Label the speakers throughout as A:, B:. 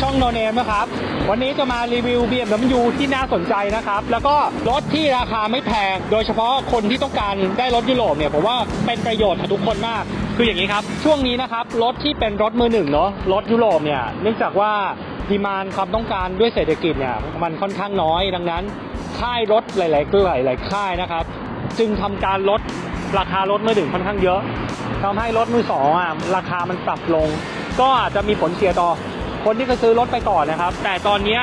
A: ช่องโนเนมนะครับ วันนี้จะมารีวิว BMW ที่น่าสนใจนะครับ แล้วก็รถที่ราคาไม่แพง โดยเฉพาะคนที่ต้องการได้รถยุโรปเนี่ยผมว่าเป็นประโยชน์กับทุกคนมาก คืออย่างนี้ครับ ช่วงนี้นะครับ รถที่เป็นรถมือหนึ่งเนาะรถยุโรปเนี่ยเนื่องจากว่าดีมานความต้องการด้วยเศรษฐกิจเนี่ยมันค่อนข้างน้อยดังนั้น ค่ายรถหลาย ๆ หลายๆค่ายนะครับ จึงทำการลดราคารถมือหนึ่งค่อนข้างเยอะทำให้รถมือสองอะราคามันปรับลง ก็อาจจะมีผลเสียต่อ คนที่เคยซื้อรถไปก่อนนะครับ แต่ตอนนี้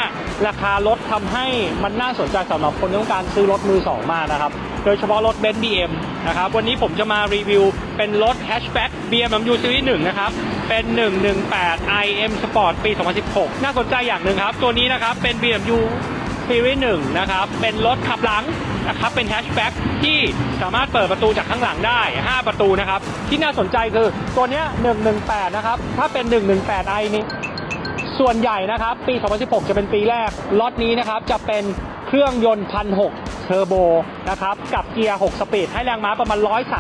A: ราคารถทำให้มันน่าสนใจสำหรับคนที่ต้องการซื้อรถมือสองมากนะครับ โดยเฉพาะรถเบนซ์บีเอ็มนะครับ วันนี้ผมจะมารีวิวเป็นรถแฮชแบ็ก BMW Series 1นะครับ เป็น 118 IM Sport ปี 2016 น่าสนใจอย่างหนึ่งครับ ตัวนี้นะครับเป็น BMW ซีรีส์หนึ่งนะครับเป็นรถขับหลังนะครับเป็นแฮชแบ็กที่สามารถเปิดประตูจากข้างหลังได้ 5 ประตูนะครับ ที่น่าสนใจคือตัวนี้118 นะครับ ถ้าเป็น 118i นี่ ส่วนใหญ่นะครับปี 2016 จะเป็นปีแรกล็อตนี้นะครับจะเป็นเครื่องยนต์1 6 0เทอร์โบนะครับกับเกียร์ 6 สปีด ให้แรงม้าประมาณ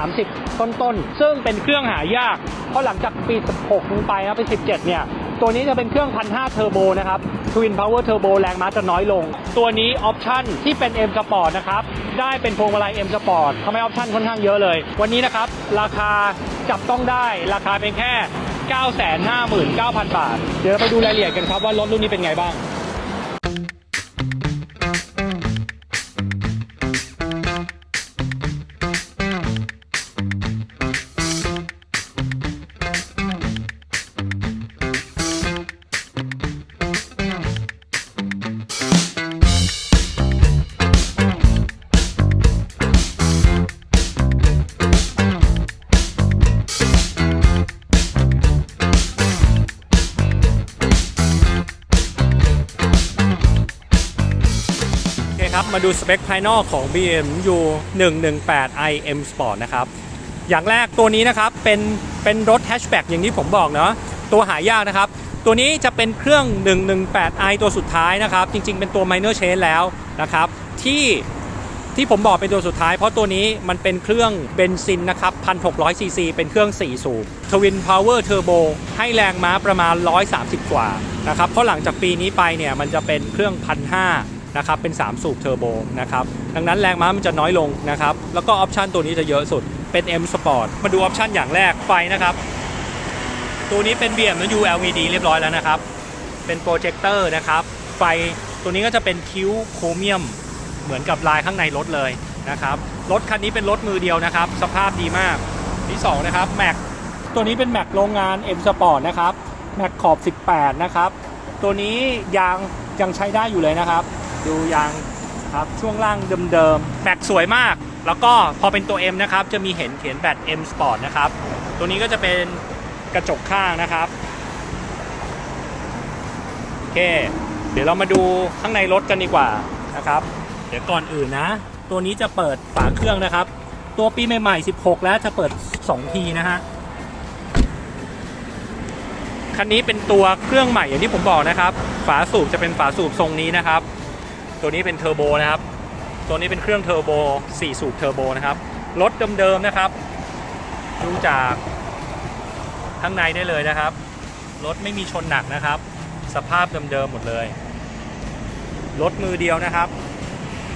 A: 130 ต้นๆ ซึ่งเป็นเครื่องหายาก เพราะหลังจากปี 16 ลงไปนะปี 17 เนี่ย ตัวนี้จะเป็นเครื่อง 1,500 เทอร์โบนะครับ Twin Power Turbo แรงม้าจะน้อยลง ตัวนี้ออปชั่นที่เป็น M Sport นะครับ ได้เป็นพวงมาลัย M Sport ทำให้ออปชั่นค่อนข้างเยอะเลย วันนี้นะครับ ราคาจับต้องได้ราคาเป็นแค่ 959,000 บาท เดี๋ยวเราไปดูรายละเอียดกันครับว่ารถรุ่นนี้เป็นไงบ้าง ครับ มาดูสเปคภายนอกของ BMW 118 iM Sport นะครับ อย่างแรกตัวนี้นะครับ เป็นเป็นรถแฮชแบ็กอย่างที่ผมบอกเนาะตัวหายากนะครับ ตัวนี้จะเป็นเครื่อง 118i ตัวสุดท้ายนะครับ จริง ๆ เป็นตัว minor change แล้วนะครับ ที่ที่ผมบอกเป็นตัวสุดท้าย เพราะตัวนี้มันเป็นเครื่องเบนซินนะครับ1,600ซีซีเป็นเครื่อง 4 สูบ Twin Power Turbo ให้แรงม้าประมาณ 130 กว่านะครับเพราะหลังจากปีนี้ไปเนี่ยมันจะเป็นเครื่อง 1,500 นะครับเป็น 3 สูบเทอร์โบนะครับดังนั้นแรงม้ามันจะน้อยลงนะครับแล้วก็ออปชันตัวนี้จะเยอะสุดเป็น M Sport มาดูออปชันอย่างแรกไฟนะครับตัวนี้เป็น BMW LED เรียบร้อยแล้วนะครับ เป็นโปรเจคเตอร์นะครับ ไฟตัวนี้ก็จะเป็นคิ้วโครเมียม เหมือนกับลายข้างในรถเลยนะครับ รถคันนี้เป็นรถมือเดียวนะครับ สภาพดีมาก ที่สองนะครับแม็กตัวนี้เป็นแม็กโรงงาน M Sport นะครับแม็กขอบ 18 นะครับ ตัวนี้ยางยังใช้ได้อยู่เลยนะครับ ดูยางครับช่วงล่างเดิมๆแม็กสวยมาก แล้วก็พอเป็นตัว M นะครับจะมีเห็นเขียนแบต M Sport นะครับ ตัวนี้ก็จะเป็นกระจกข้างนะครับโอเค เดี๋ยวเรามาดูข้างในรถกันดีกว่านะครับ เดี๋ยวก่อนอื่นนะ ตัวนี้จะเปิดฝาเครื่องนะครับ ตัวปีใหม่ๆ 16 แล้วจะเปิด 2 ทีนะฮะคันนี้เป็นตัวเครื่องใหม่อย่างที่ผมบอกนะครับ ฝาสูบจะเป็นฝาสูบทรงนี้นะครับ ตัวนี้เป็นเทอร์โบนะครับ ตัวนี้เป็นเครื่องเทอร์โบ4 สูบเทอร์โบนะครับ รถเดิมๆนะครับ ดูจากข้างในได้เลยนะครับ รถไม่มีชนหนักนะครับ สภาพเดิมๆหมดเลย รถมือเดียวนะครับ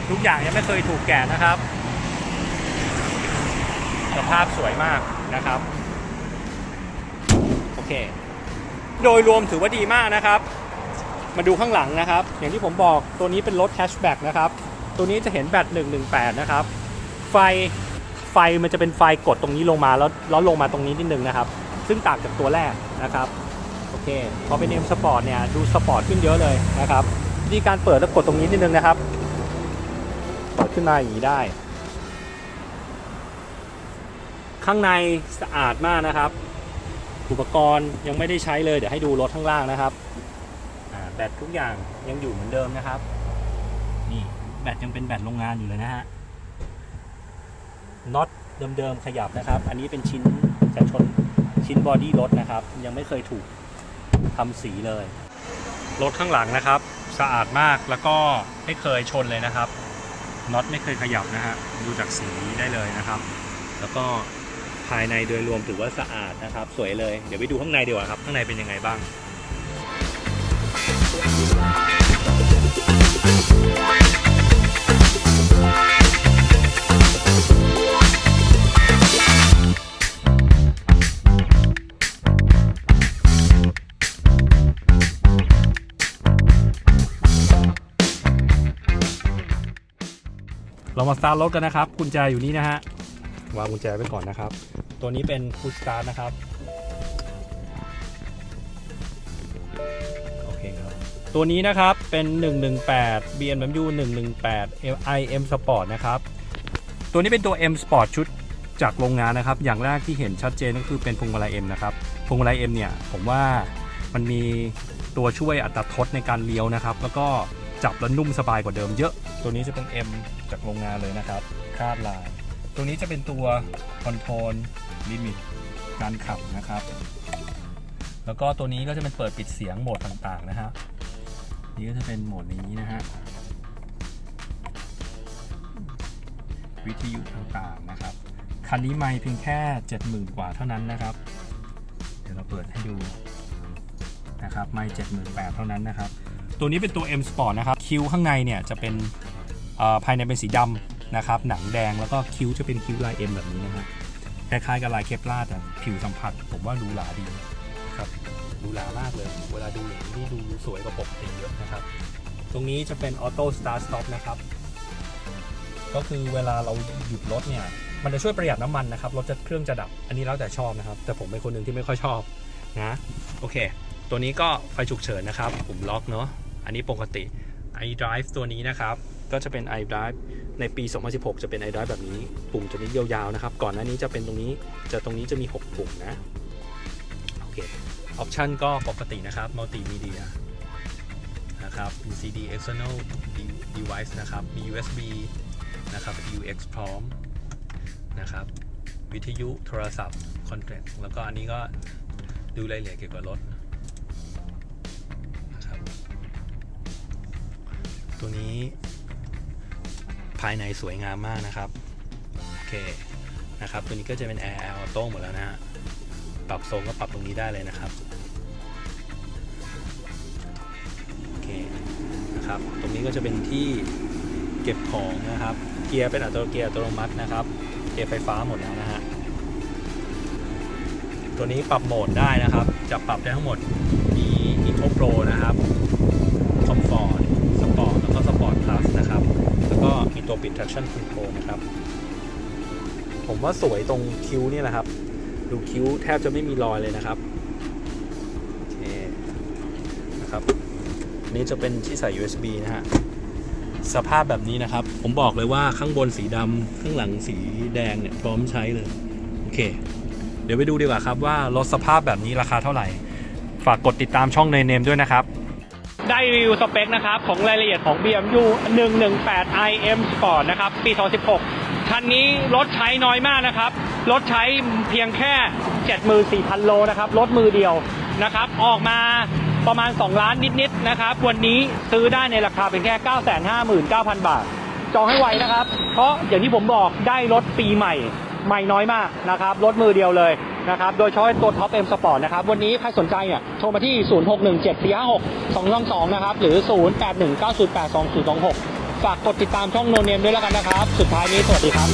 A: ทุกอย่างยังไม่เคยถูกแกะนะครับ สภาพสวยมากนะครับ โอเค โดยรวมถือว่าดีมากนะครับ มาดูข้างหลังนะครับ อย่างที่ผมบอกตัวนี้เป็นรถแฮชแบ็กนะครับ ตัวนี้จะเห็นแบต118 นะครับ ไฟไฟมันจะเป็นไฟกดตรงนี้ลงมาแล้วแล้วลงมาตรงนี้นิดนึงนะครับ ซึ่งต่างจากตัวแรกนะครับโอเคพอเป็น M Sport เนี่ยดูสปอร์ตขึ้นเยอะเลยนะครับวิธีการเปิดแล้วกดตรงนี้นิดนึงนะครับ เปิดขึ้นมาอย่างนี้ได้ ข้างในสะอาดมากนะครับ อุปกรณ์ยังไม่ได้ใช้เลย เดี๋ยวให้ดูรถข้างล่างนะครับ แบตทุกอย่างยังอยู่เหมือนเดิมนะครับ นี่แบตยังเป็นแบตโรงงานอยู่เลยนะฮะน็อตเดิมๆขยับนะครับ อันนี้เป็นชิ้นจะชนชิ้นบอดี้รถนะครับ ยังไม่เคยถูกทำสีเลย รถข้างหลังนะครับ สะอาดมากแล้วก็ไม่เคยชนเลยนะครับน็อตไม่เคยขยับนะฮะดูจากสีได้เลยนะครับ แล้วก็ภายในโดยรวมถือว่าสะอาดนะครับ สวยเลยเดี๋ยวไปดูข้างในดีกว่าครับ ข้างในเป็นยังไงบ้าง เรามาสตาร์ทรถกันนะครับกุญแจอยู่นี่นะฮะวางกุญแจไว้ก่อนนะครับ ตัวนี้เป็นพุชสตาร์ทนะครับ ตัวนี้นะครับเป็น 118 BMW 118 iM Sport นะครับ ตัวนี้เป็นตัว M Sport ชุดจากโรงงานนะครับ อย่างแรกที่เห็นชัดเจนก็คือเป็นพวงมาลัย M นะครับพวงมาลัย M เนี่ยผมว่ามันมีตัวช่วยอัตราทดในการเลี้ยวนะครับ แล้วก็จับแล้วนุ่มสบายกว่าเดิมเยอะ ตัวนี้จะเป็น M จากโรงงานเลยนะครับ คาดลาย ตัวนี้จะเป็นตัวคอนโทรลลิมิตการขับนะครับ แล้วก็ตัวนี้ก็จะเป็นเปิดปิดเสียงโหมดต่างๆนะฮะ นี่ก็จะเป็นโหมดนี้นะฮะ วิทยุต่างๆนะครับ คันนี้ไม่เพียงแค่ 70,000 กว่าเท่านั้นนะครับ เดี๋ยวเราเปิดให้ดูนะครับ ไม่78,000เท่านั้นนะครับ ตัวนี้เป็นตัว M Sport นะครับ คิ้วข้างในเนี่ยจะเป็นภายในเป็นสีดำนะครับ หนังแดงแล้วก็คิ้วจะเป็นคิ้วลาย M แบบนี้นะฮะคล้ายๆกับลายเคปลาร์แต่ผิวสัมผัสผมว่าดูหลาดี ดูหลามากเลย เวลาดูอย่างนี้ดูสวยกว่าปกติเยอะนะครับ ตรงนี้จะเป็นออโต้สตาร์ทสต็อปนะครับ ก็คือเวลาเราหยุดรถเนี่ย มันจะช่วยประหยัดน้ำมันนะครับ รถจะเครื่องจะดับ อันนี้แล้วแต่ชอบนะครับ แต่ผมเป็นคนหนึ่งที่ไม่ค่อยชอบนะ โอเค ตัวนี้ก็ไฟฉุกเฉินนะครับปุ่มล็อกเนาะ อันนี้ปกติ iDrive ตัวนี้นะครับ ก็จะเป็น iDrive ในปี 2016 จะเป็น iDrive แบบนี้ ปุ่มตัวนี้ยาวๆนะครับ ก่อนหน้านี้จะเป็นตรงนี้ จะตรงนี้จะมี 6 ปุ่มนะ ออปชันก็ปกตินะครับ Multimedia นะครับมี CD external device นะครับ มี USB นะครับ UX พร้อมนะครับ วิทยุโทรศัพท์ Contact แล้วก็อันนี้ก็ดูรายละเอียดเกี่ยวกับรถนะครับตัวนี้ภายในสวยงามมากนะครับ โอเคนะครับ ตัวนี้ก็จะเป็น Air Air Auto หมดแล้วนะฮะปรับทรงก็ปรับตรงนี้ได้เลยนะครับ นะครับ ตรงนี้ก็จะเป็นที่เก็บของนะครับ เกียร์เป็นอัตโนเกียร์อัตโนมัตินะครับ เกียร์ไฟฟ้าหมดแล้วนะฮะ ตัวนี้ปรับโหมดได้นะครับ จะปรับได้ทั้งหมด มี Eco Pro นะครับ Comfort Sport แล้วก็ Sport Plus นะครับ แล้วก็มีตัวปิด traction control นะครับ ผมว่าสวยตรงคิ้วเนี่ยนะครับ ดูคิ้วแทบจะไม่มีรอยเลยนะครับ โอเค นะครับ นี้จะเป็นที่ใส่ USB นะฮะ สภาพแบบนี้นะครับ ผมบอกเลยว่าข้างบนสีดำข้างหลังสีแดงเนี่ยพร้อมใช้เลย โอเค เดี๋ยวไปดูดีกว่าครับว่ารถสภาพแบบนี้ราคาเท่าไหร่ ฝากกดติดตามช่องในเนมด้วยนะครับ ได้รีวิวสเปคนะครับ ของรายละเอียดของ BMW 118 iM Sport นะครับ ปี 2016 คันนี้รถใช้น้อยมากนะครับ รถใช้เพียงแค่ 74,000 โลนะครับ รถมือเดียวนะครับ ออกมา ประมาณ 2 ล้านนิดๆนะครับ วันนี้ซื้อได้ในราคาเป็นแค่ 959,000 บาท จองให้ไวนะครับ เพราะอย่างที่ผมบอกได้รถปีใหม่ ใหม่น้อยมากนะครับ รถมือเดียวเลยนะครับ โดยเฉพาะตัวท็อปเอ็มสปอร์ตนะครับ วันนี้ใครสนใจเนี่ยโทรมาที่ 0617462222 นะครับ หรือ 0819082026 ฝากกดติดตามช่องโนเนมด้วยแล้วกันนะครับ สุดท้ายนี้สวัสดีครับ